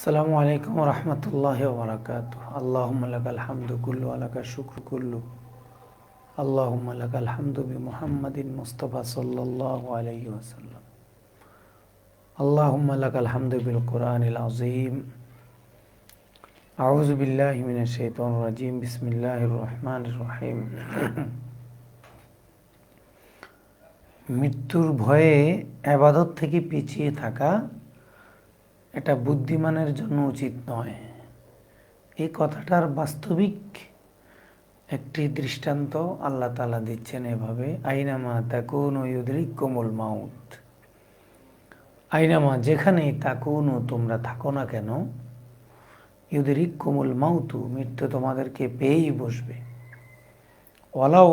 আসসালামু আলাইকুম রহমতুল্লাহ বরকাত আল্লাহুম্মা লাকাল হামদু কুল্লু আলাকা শুক্র কুল্লু। আল্লাহুম্মা লাকাল হামদু বি মুহাম্মাদিন মুস্তাফা সাল্লাল্লাহু আলাইহি ওয়াসাল্লাম। আল্লাহুম্মা লাকাল হামদু বিল কোরআনিল আযীম। আউযু বিল্লাহি মিনাশ শাইতানির রাজীম। বিসমিল্লাহির রহমানির রহিম। মৃত্যুর ভয়ে আবাদত থেকে পিছিয়ে থাকা এটা বুদ্ধিমানের জন্য উচিত নয়। এই কথাটার বাস্তবিক একটি দৃষ্টান্ত আল্লাহ তালা দিচ্ছেন এভাবে, আইনামা তাকুন ইউদ্রিক কোমল মাউত। আইনামা যেখানেই তাকুন ও তোমরা থাকো না কেন ইউদ্রিক কোমল মাউতু মৃত্যু তোমাদেরকে পেয়েই বসবে। ওলাও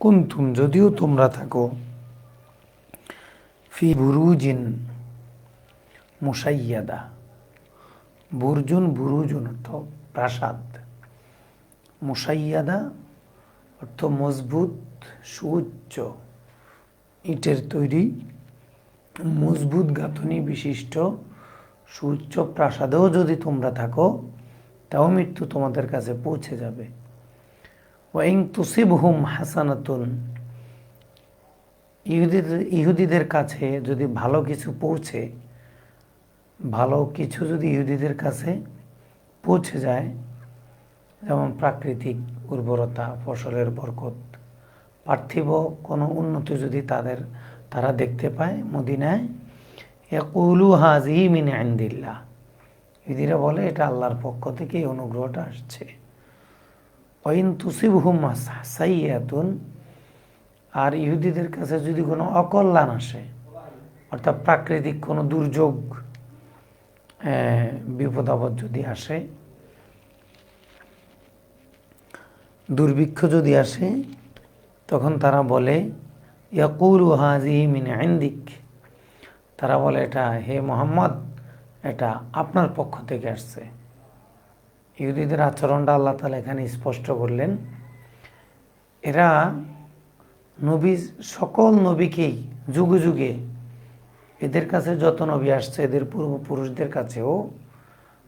কুন্তুম, যদিও তোমরা থাকো, ফি বুরুজিন মুসাইয়াদা। বুরজুন বুরুজুন অর্থ প্রাসাদ। মুসাইয়াদা অর্থ মজবুত, সুউচ্চ। ইটের তৈরি, মজবুত গাঁথনি বিশিষ্ট, সুউচ্চ প্রাসাদেও যদি তোমরা থাকো, তাও মৃত্যু তোমাদের কাছে পৌঁছে যাবে। ওয়াইং তুসিব হুম হাসানাতুন। ইহুদিদের ইহুদিদের কাছে যদি ভালো কিছু পৌঁছে ভালো কিছু যদি ইহুদিদের কাছে পৌঁছে যায়, যেমন প্রাকৃতিক উর্বরতা, ফসলের বরকত, পার্থিব কোনো উন্নতি যদি তাদের, তারা দেখতে পায় মদিনায় একুলু হাজি মিন আন্দিল্লা ইহুদিরা বলে, এটা আল্লাহর পক্ষ থেকে এই অনুগ্রহটা আসছে। ওইন তুসিব হুম সাইয়াতুন, আর ইহুদিদের কাছে যদি কোনো অকল্যাণ আসে, অর্থাৎ প্রাকৃতিক কোনো দুর্যোগ বিপদ আপদ যদি আসে, দুর্ভিক্ষ যদি আসে, তখন তারা বলে, ইয়াকুল হাজি মিন আইন্দিক তারা বলে, এটা হে মোহাম্মদ, এটা আপনার পক্ষ থেকে আসছে। ইহুদিদের আচরণটা আল্লাহ তালা এখানে স্পষ্ট করলেন। এরা নবী, সকল নবীকেই যুগে যুগে এদের কাছে যত নবী আসছে, এদের পূর্বপুরুষদের কাছেও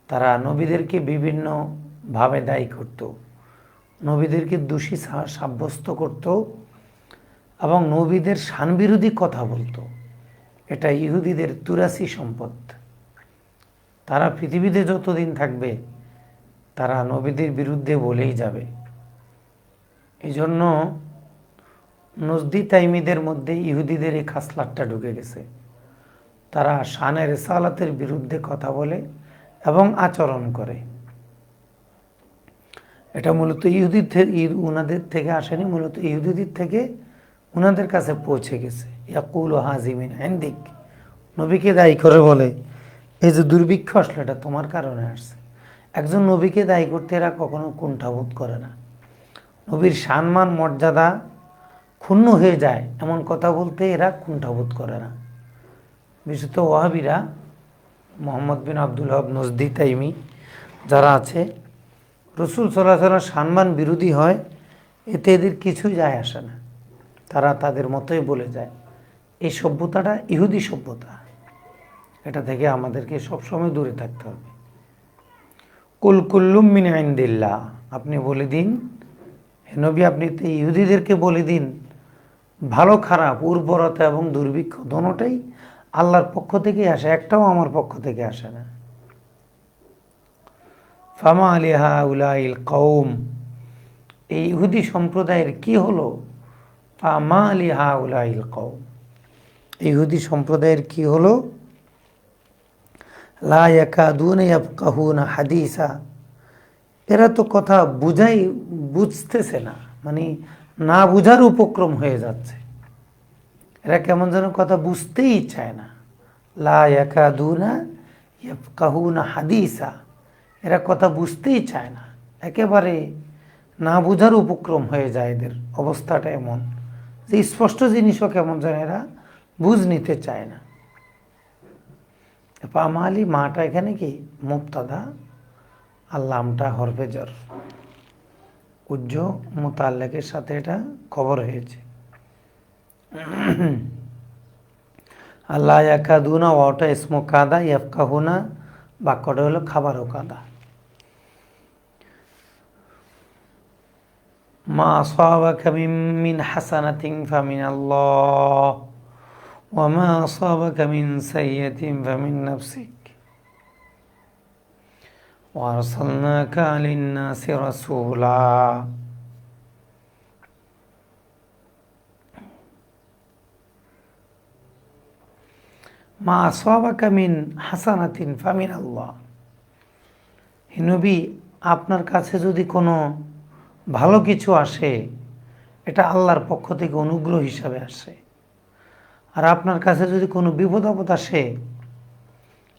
তারা নবীদেরকে বিভিন্নভাবে দায়ী করত। নবীদেরকে দোষী সাব্যস্ত করত এবং নবীদের শানবিরোধী কথা বলতো। এটা ইহুদিদের তুরাসি সম্পদ। তারা পৃথিবীতে যতদিন থাকবে, তারা নবীদের বিরুদ্ধে বলেই যাবে। এই জন্য নজদি তাইমিদের মধ্যে ইহুদিদের এই খাসলাটটা ঢুকে গেছে। তারা শানের রেসালাতের বিরুদ্ধে কথা বলে এবং আচরণ করে। এটা মূলত ইহুদির থেকে উনাদের থেকে আসেনি, মূলত ইহুদিদের থেকে উনাদের কাছে পৌঁছে গেছে। ইয়াকুল ও হাজিমিন হ্যান্দিক নবীকে দায়ী করে বলে, এই যে দুর্ভিক্ষ আসলে, এটা তোমার কারণে আসছে। একজন নবীকে দায়ী করতে এরা কখনো কুণ্ঠাবোধ করে না। নবীর সম্মান, মর্যাদা ক্ষুণ্ণ হয়ে যায়, এমন কথা বলতে এরা কুণ্ঠাবোধ করে না। বিশেষত ওয়াহাবিরা মোহাম্মদ বিন আব্দুল হক নজদি তাইমি, যারা আছে, রসুল সাল্লাহ সম্মান বিরোধী হয়, এতে এদের কিছুই যায় আসে না। তারা তাদের মতোই বলে যায়। এই সভ্যতাটা ইহুদি সভ্যতা। এটা থেকে আমাদেরকে সবসময় দূরে থাকতে হবে। কুল কুল্লুম মিন আইন্দিল্লা আপনি বলে দিন নবী, আপনি তো ইহুদিদেরকে বলে দিন। ভালো, খারাপ, উর্বরতা এবং দুর্ভিক্ষ, দোনোটাই আল্লাহর পক্ষ থেকে আসে, একটাও আমার পক্ষ থেকে আসে না। ফামা আলিহা উলাইল কৌম এই ইহুদি সম্প্রদায়ের কি হলো? ফামা আলিহা উলাইল কৌম ইহুদি সম্প্রদায়ের কি হলো? লাকাহুনা হাদিসা, এরা তো কথা বুঝাই, বুঝতেছে না মানে না বুঝার উপক্রম হয়ে যাচ্ছে। এরা কেমন যেন কথা বুঝতেই চায় না। লা লাকাদুনা কাহুনা হাদিসা। এরা কথা বুঝতেই চায় না। একেবারে না বুঝার উপক্রম হয়ে যায় এদের। অবস্থাটা এমন যে স্পষ্ট জিনিসও কেমন যেন এরা বুঝ নিতে চায় না। পামালি মাটা এখানে কি? মুক্তাদা আল্লামটা হরফেজর উজ্জ মোতাল্লেকের সাথে এটা খবর হয়েছে। আল্লাহ একাদুনা ওয়াটা ইসমো কাদা ইয়াফকাহুনা, বাক্যটা হলো খাবারও কাদা। মা আসাবাকা মিন হাসানাতিন ফামিন আল্লাহ ওয়া মা আসাবাকা মিন সাইয়াতিন ফামিন নাফসিক। ওয়া আরসালনাকা লিন-নাসি রাসূলা। মা আসাবাকা মিন হাসানাতিন ফামিন আল্লাহ হে নবী, আপনার কাছে যদি কোনো ভালো কিছু আসে, এটা আল্লাহর পক্ষ থেকে অনুগ্রহ হিসাবে আসে। আর আপনার কাছে যদি কোনো বিপদ আপদ আসে,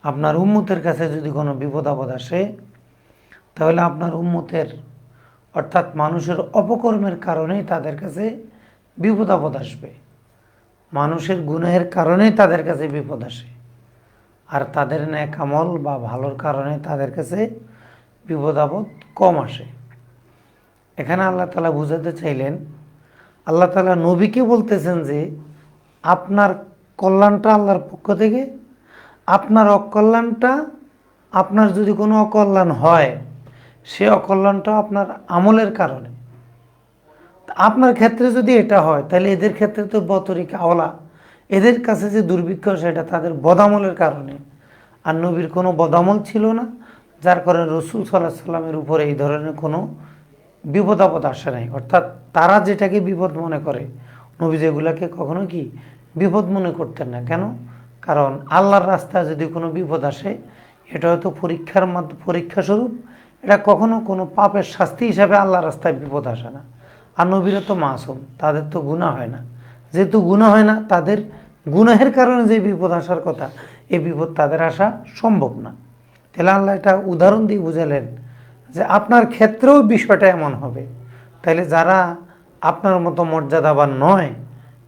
আপনার উম্মতের কাছে যদি কোনো বিপদ আপদ আসে, তাহলে আপনার উম্মতের, অর্থাৎ মানুষের অপকর্মের কারণেই তাদের কাছে বিপদ আপদ আসবে। মানুষের গুনাহের কারণেই তাদের কাছে বিপদ আসে। আর তাদের ন্যাক আমল বা ভালোর কারণে তাদের কাছে বিপদ আপদ কম আসে। এখানে আল্লাহ তালা বুঝাতে চাইলেন, আল্লাহ তালা নবীকে বলতেছেন যে, আপনার কল্যাণটা আল্লাহর পক্ষ থেকে, আপনার অকল্যাণটা, আপনার যদি কোনো অকল্যাণ হয়, সে অকল্যাণটা আপনার আমলের কারণে। আপনার ক্ষেত্রে যদি এটা হয়, তাহলে এদের ক্ষেত্রে তো বতরিক আওলা। এদের কাছে যে দুর্ভিক্ষ, সেটা তাদের বদামলের কারণে। আর নবীর কোনো বদামল ছিল না, যার কারণে রসুল সাল্লাহ সাল্লামের উপরে এই ধরনের কোনো বিপদ আপদ আসে নাই। অর্থাৎ তারা যেটাকে বিপদ মনে করে, নবী যেগুলাকে কখনো কি বিপদ মনে করতেন না। কেন? কারণ আল্লাহর রাস্তায় যদি কোনো বিপদ আসে, এটা হয়তো পরীক্ষার মাধ্যমে, পরীক্ষাস্বরূপ, এটা কখনো কোনো পাপের শাস্তি হিসাবে আল্লাহর রাস্তায় বিপদ আসে না। আর নবীরা তো মাসুম, তাদের তো গুণা হয় না। যেহেতু গুণা হয় না, তাদের গুনাহের কারণে যে বিপদ আসার কথা, এই বিপদ তাদের আসা সম্ভব না। তাহলে আল্লাহ এটা উদাহরণ দিয়ে বুঝালেন যে আপনার ক্ষেত্রেও বিষয়টা এমন হবে। তাইলে যারা আপনার মতো মর্যাদাবান নয়,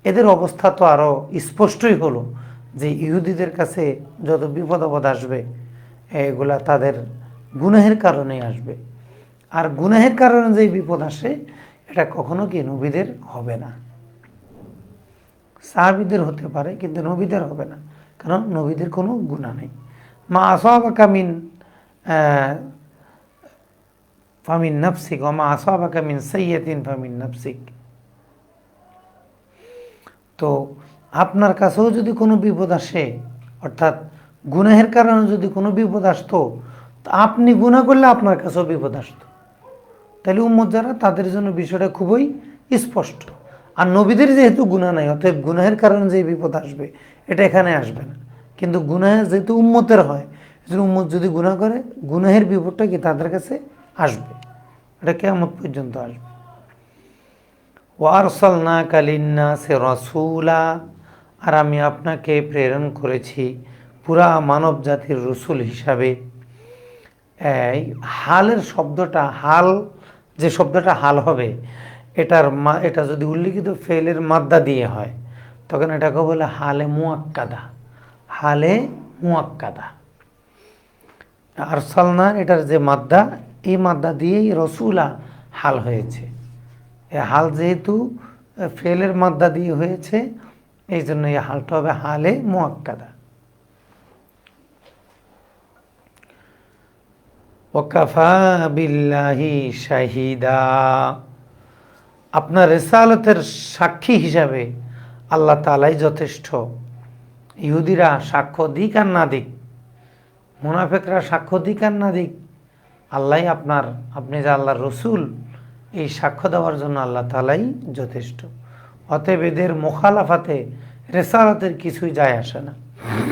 এদের অবস্থা তো আরও স্পষ্টই হলো যে ইহুদিদের কাছে যত বিপদ আপদ আসবে, এগুলা তাদের গুনাহের কারণেই আসবে। আর গুনাহের কারণে যে বিপদ আসে এটা কখনো কি নবীদের হবে না? সাহাবিদের হতে পারে, কিন্তু নবীদের হবে না। কারণ নবীদের কোনো গুণা নেই। মা আসাবাকা মিন ফামিন নফসিক ও মা আসাবাকা মিন সৈয়দিন ফামিন নফসিক। তো আপনার কাছেও যদি কোনো বিপদ আসে, অর্থাৎ গুনাহের কারণে যদি কোনো বিপদ আসতো আপনি গুনাহ করলে আপনার কাছেও বিপদ আসতো। তাহলে উম্মত যারা, তাদের জন্য বিষয়টা খুবই স্পষ্ট। আর নবীদের যেহেতু গুণা নাই, অতএব গুনাহের কারণে যে বিপদ আসবে, এটা এখানে আসবে না। কিন্তু গুনাহ যেহেতু উম্মতের হয়, এজন্য উম্মত যদি গুনাহ করে, গুনাহের বিপদটা কি তাদের কাছে আসবে? এটা কেমন পর্যন্ত আসবে। ওয়ারসালনা কালিন্না সে রসুলা, আর আমি আপনাকে প্রেরণ করেছি পুরা মানব জাতির রসুল হিসাবে। হালের শব্দটা হাল যে শব্দটা হাল হবে, এটার মা, এটা যদি উল্লিখিত ফেলের মাদ্দা দিয়ে হয়, তখন এটাকে বলে হালে মুয়াক্কাদা। হালে মুয়াক্কাদা। আরসালনা, এটার যে মাদ্দা, এই মাদ্দা দিয়েই রসুলা হাল হয়েছে। হাল যেহেতু ফেলের মাদ্দা দিয়ে হয়েছে, এই জন্য এই হালটা হবে হালে মুয়াক্কাদা। ওকাফা বিল্লাহি শাহিদা। আপনার রেসালতের সাক্ষী হিসাবে আল্লাহ তালাই যথেষ্ট। ইহুদিরা সাক্ষ্য দিক আর না দিক, মুনাফেকরা সাক্ষ্য দিক আর না দিক আল্লাহ আপনার, আপনি যে আল্লাহর রসুল, এই সাক্ষ্য দেওয়ার জন্য আল্লাহ তালাই যথেষ্ট। অতএব এদের মোখালাফাতে রেসালতের কিছুই যায় আসে না মাইয়ুতিয়া রসুল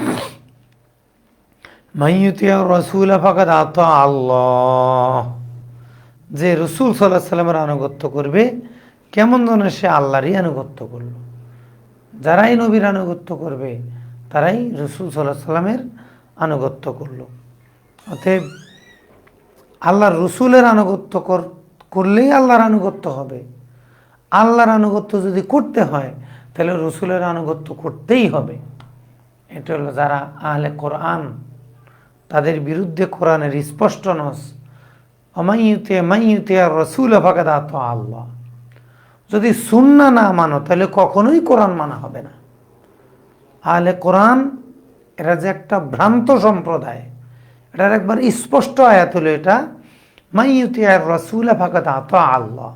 ফাকাদ আত আল্লাহ। যে রসুল সাল্লাহ সাল্লামের আনুগত্য করবে, কেমন ধরনের সে আল্লাহরই আনুগত্য করল? যারাই নবীর আনুগত্য করবে, তারাই রসুল সাল্লাহ সাল্লামের আনুগত্য করল। অতএব আল্লাহর রসুলের আনুগত্য করলেই আল্লাহর আনুগত্য হবে। আল্লাহর আনুগত্য যদি করতে হয়, তাহলে রসুলের আনুগত্য করতেই হবে। এটা হলো যারা আহলে কোরআন তাদের বিরুদ্ধে কোরআনের স্পষ্ট নস। অমাইতে মাইতে আর রসুল ফাঁকাদা তো আল্লাহ। যদি সুন্না না মানো, তাহলে কখনোই কোরআন মানা হবে না। আহলে কোরআন এরা যে একটা ভ্রান্ত সম্প্রদায়, এটার একবার স্পষ্ট আয়াত হলো এটা, মাইয়ুতি আর রসুল ফাঁকাত আত আল্লাহ।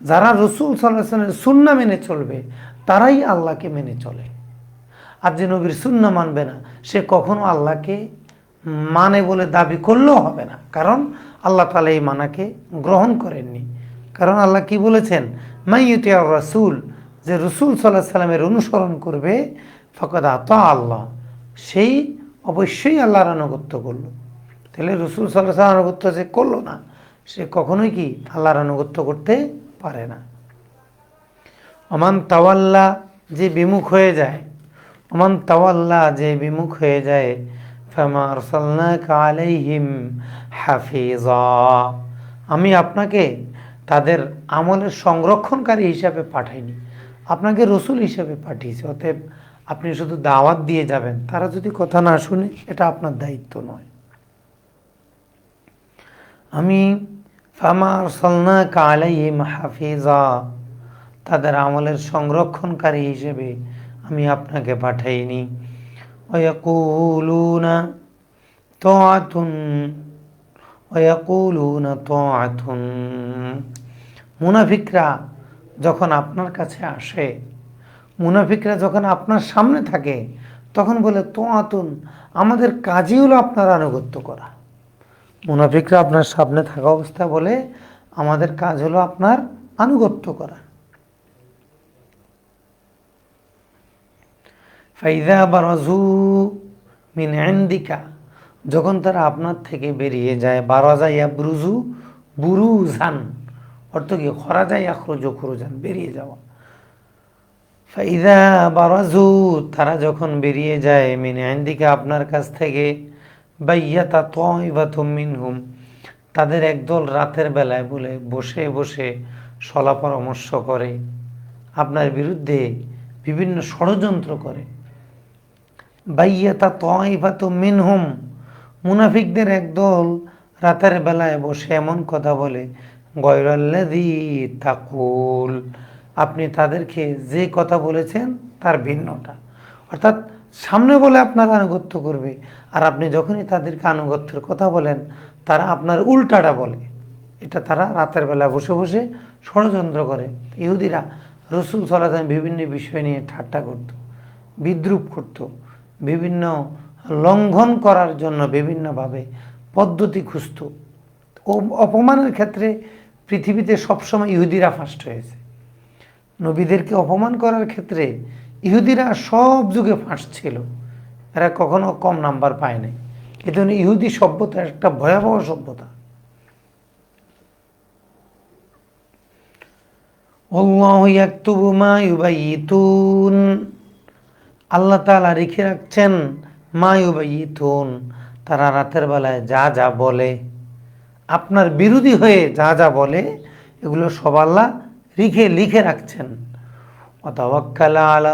যারা রসুল সাল্লাহামের সুন্না মেনে চলবে, তারাই আল্লাহকে মেনে চলে। আর যে নবীর সুন্না মানবে না, সে কখনো আল্লাহকে মানে বলে দাবি করলেও হবে না। কারণ আল্লাহ তালা এই মানাকে গ্রহণ করেননি। কারণ আল্লাহ কি বলেছেন? মাইয়ুতি আর রসুল যে রসুল সাল্লাহ সাল্লামের অনুসরণ করবে, ফকদ আত আল্লাহ। সেই অবশ্যই আল্লাহর আনুগত্য করল। তাহলে রসুল সাল্লাহ সাল্লাম আনুগত্য যে করল না। সে কখনোই কি আল্লাহর আনুগত্য করতে পারে না। অমান তাওয়াল্লা যে বিমুখ হয়ে যায় অমান তাওয়াল্লা যে বিমুখ হয়ে যায় আলাইহিম হাফিজা আমি আপনাকে তাদের আমলের সংরক্ষণকারী হিসাবে পাঠাইনি, আপনাকে রসুল হিসাবে পাঠিয়েছি, অতএব আপনি শুধু দাওয়াত দিয়ে যাবেন, তারা যদি কথা না শুনে, এটা আপনার দায়িত্ব নয়। আমি ফামা আরসালনা কালাইহিম হাফিজা তাদের আমলের সংরক্ষণকারী হিসেবে আমি আপনাকে পাঠাইনি। ওয়াকুলুনা তোয়াতুন ওয়াকুলুনা তোয়াতুন মুনাফিকরা যখন আপনার কাছে আসে, মুনাফিকরা যখন আপনার সামনে থাকে, তখন বলে, তোয়াতুন, আমাদের কাজই হলো আপনার আনুগত্য করা। মুনাফিকরা আপনার সামনে থাকা অবস্থা বলে, আমাদের কাজ হলো আপনার আনুগত্য করা। ফাইদা বারাজু মিন এন্দিকা যখন তারা আপনার থেকে বেরিয়ে যায়, বারাজা ইয়া ব্রুজু বুরুজান, অর্থ কি খরা যায় আখরুজ খুরুজান, বেরিয়ে যাওয়া। ফাইদা বারাজু, তারা যখন বেরিয়ে যায়, মিন এন্দিকা আপনার কাছ থেকে, বাইয়াতা তয়বাতুম মিনহুম, তাদের একদল রাতের বেলায় বলে, বসে বসে সলা পরামর্শ করে, আপনার বিরুদ্ধে বিভিন্ন ষড়যন্ত্র করে। বাইয়াতা তয়বাতুম মিনহুম। মুনাফিকদের একদল রাতের বেলায় বসে এমন কথা বলে গয়রাল্লাদি তাকুল। আপনি তাদেরকে যে কথা বলেছেন তার ভিন্নটা অর্থাৎ সামনে বলে আপনার আনুগত্য করবে, আর আপনি যখনই তাদেরকে আনুগত্যের কথা বলেন, তারা আপনার উল্টাটা বলে। এটা তারা রাতের বেলা বসে বসে ষড়যন্ত্র করে। ইহুদিরা রসুল সালাম বিভিন্ন বিষয় নিয়ে ঠাট্টা করত, বিদ্রুপ করত বিভিন্ন লঙ্ঘন করার জন্য বিভিন্নভাবে পদ্ধতি খুঁজত। অপমানের ক্ষেত্রে পৃথিবীতে সবসময় ইহুদিরা ফার্স্ট হয়েছে। নবীদেরকে অপমান করার ক্ষেত্রে ইহুদিরা সব যুগে ফার্স্ট ছিল। এরা কখনো কম নাম্বার পায় নাই। এজন্য ইহুদি সভ্যতা একটা ভয়াবহ সভ্যতা। আল্লাহু ইয়াকতুবু মা ইউবাইয়িতুন আল্লাহ তাআলা রেখে রাখছেন, মা ইউবাইয়িতুন তারা রাতের বেলায় যা যা বলে, আপনার বিরোধী হয়ে যা যা বলে, এগুলো সব আল্লাহ লিখে লিখে রাখছেন। অতওয়াক্কালা আলা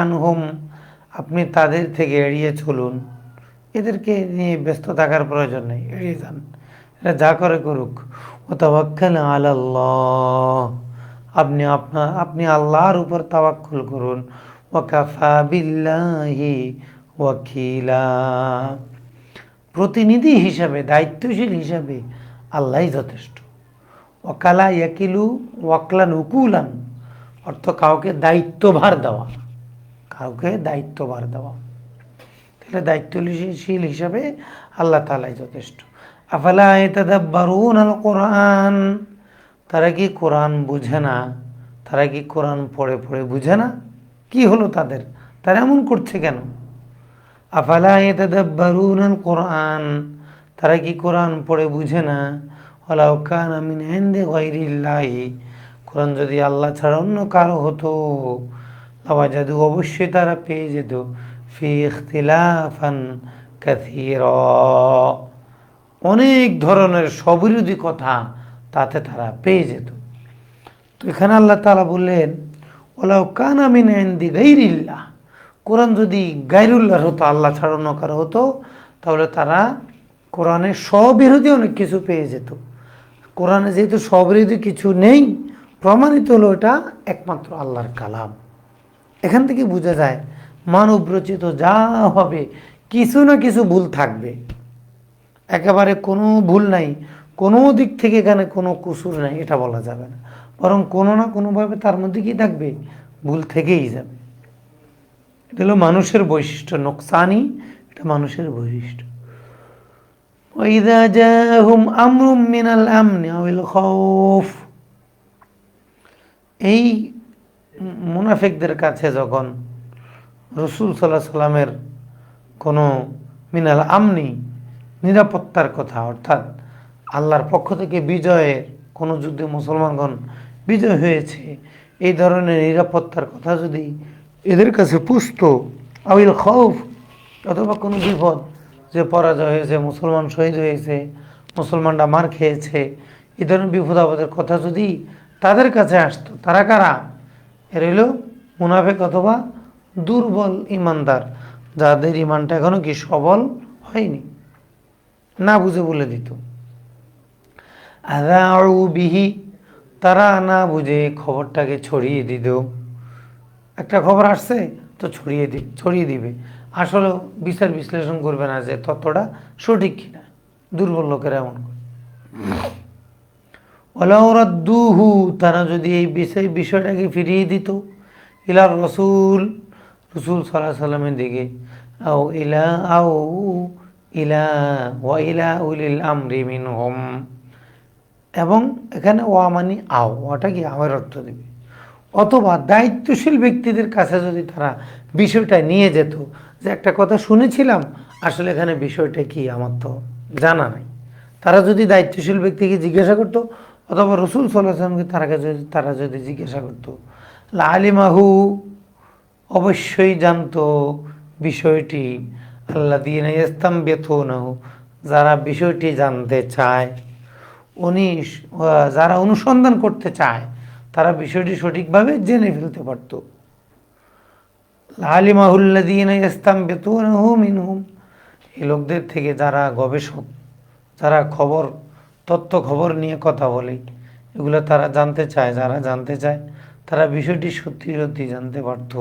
আনহুম আপনি তাদের থেকে এড়িয়ে চলুন। এদেরকে নিয়ে ব্যস্ত থাকার প্রয়োজন নেই, এড়িয়ে যান। এটা যা করে করুক। অতওয়াক্কাল আলাল্লাহ আপনি আপনার, আপনি আল্লাহর উপর তাওয়াক্কুল করুন। প্রতিনিধি হিসাবে, দায়িত্বশীল হিসাবে আল্লাহই যথেষ্ট। ওয়াকালা ইয়াকিলু ওয়াকলান উকুলান, অর্থ কাউকে দায়িত্বভার দেওয়া, কাউকে দায়িত্বভার দেওয়া। তাহলে দায়িত্বশীল হিসাবে আল্লাহ তালাই যথেষ্ট। আফালা এতাদাব্বারুন আল কোরআন তারা কি কোরআন বুঝে না? তারা কি কোরআন পড়ে পড়ে বুঝে না? কি হলো তাদের? তারা এমন করছে কেন? আফালা এতাদাব্বারুন আল কোরআন তারা কি কোরআন পড়ে বুঝে না? ওলাউ কান আমিন ইনদি গায়রিল্লাহি। কোরআন যদি আল্লাহ ছাড়া অন্য কারও হতো, লাওয়াজাদু অবশ্যই তারা পেয়ে যেত। ফি ইখতিলাফান কাথীরা অনেক ধরনের সবিরোধী কথা তাতে তারা পেয়ে যেত। তো এখানে আল্লাহ তাআলা বললেন ওলাউ কান আমিন ইনদি গায়রিল্লাহ কোরআন যদি গায়রুল্লাহর হতো, আল্লাহ ছাড়া অন্য কারও হতো, তাহলে তারা কোরআনের স্ববিরোধী অনেক কিছু পেয়ে যেত। কোরআনে যেহেতু স্ববিরোধী কিছু নেই, প্রমাণিত হলো এটা একমাত্র আল্লাহর কালাম। এখান থেকে বোঝা যায়, মানব রচিত যা হবে, কিছু না কিছু ভুল থাকবে। একেবারে কোনো ভুল নাই, কোনো দিক থেকে এখানে কোনো কুসুর নাই, এটা বলা যাবে না। বরং কোনো না কোনোভাবে তার মধ্যে কি থাকবে ভুল থেকেই যাবে এটা হলো মানুষের বৈশিষ্ট্য নোকসানি এটা মানুষের বৈশিষ্ট্য وإذا جاءهم أمر من الأمن أو الخوف এই মুনাফিকদের কাছে যখন রসুল সাল্লাহ সাল্লামের কোনো মিনাল আমনি নিরাপত্তার কথা অর্থাৎ আল্লাহর পক্ষ থেকে বিজয়ের কোনো যুদ্ধে মুসলমানগণ বিজয় হয়েছে। এই ধরনের নিরাপত্তার কথা যদি এদের কাছে পুষত আবিল খৌফ, অথবা কোনো বিপদ যে পরাজয় হয়েছে, মুসলমান শহীদ হয়েছে, মুসলমানরা মার খেয়েছে, এই ধরনের বিপদ আপদের কথা যদি তাদের কাছে আসতো, তারা কারা? এর হইল মুনাফেক অথবা দুর্বল ইমানদার, যাদের ইমানটা এখনও কি সবল হয়নি? না বুঝে বলে দিত। আদাউ বিহি তারা না বুঝে খবরটাকে ছড়িয়ে দিত। একটা খবর আসছে তো ছড়িয়ে দি, ছড়িয়ে দিবে। আসলে বিচার বিশ্লেষণ করবে না যে তত্ত্বটা সঠিক কিনা। দুর্বল লোকেরা এমন করে। দুহু তারা যদি এই বিষয়, বিষয়টাকে ফিরিয়ে দিত ইলার রসুল রসুল সাল্লাহ সাল্লামের দিকে, আও ইলা আও ইলা, ওয়া ইলা উলিল আমরি মিন হোম এবং এখানে ওয়া মানি আও ওটা কি আওয়ের অর্থ দেবে। অথবা দায়িত্বশীল ব্যক্তিদের কাছে যদি তারা বিষয়টা নিয়ে যেত, যে একটা কথা শুনেছিলাম, আসলে এখানে বিষয়টা কি আমার তো জানা নাই। তারা যদি দায়িত্বশীল ব্যক্তিকে জিজ্ঞাসা করতো, অথবা রসুল সাল্লাহামকে তারা যদি তারা যদি জিজ্ঞাসা করতো লালিমাহু অবশ্যই জানতো বিষয়টি আল্লাহ দিয়ে ইস্তাম বেথনাহু যারা বিষয়টি জানতে চায়। উনি যারা অনুসন্ধান করতে চায়, তারা বিষয়টি সঠিকভাবে জেনে ফেলতে পারত। আলিমাহুল্লাদিন ইস্তাম এই লোকদের থেকে যারা গবেষক, যারা খবর, তথ্য খবর নিয়ে কথা বলে, এগুলো তারা জানতে চায়, যারা জানতে চায়, তারা বিষয়টি সত্যি সত্যি জানতে পারত।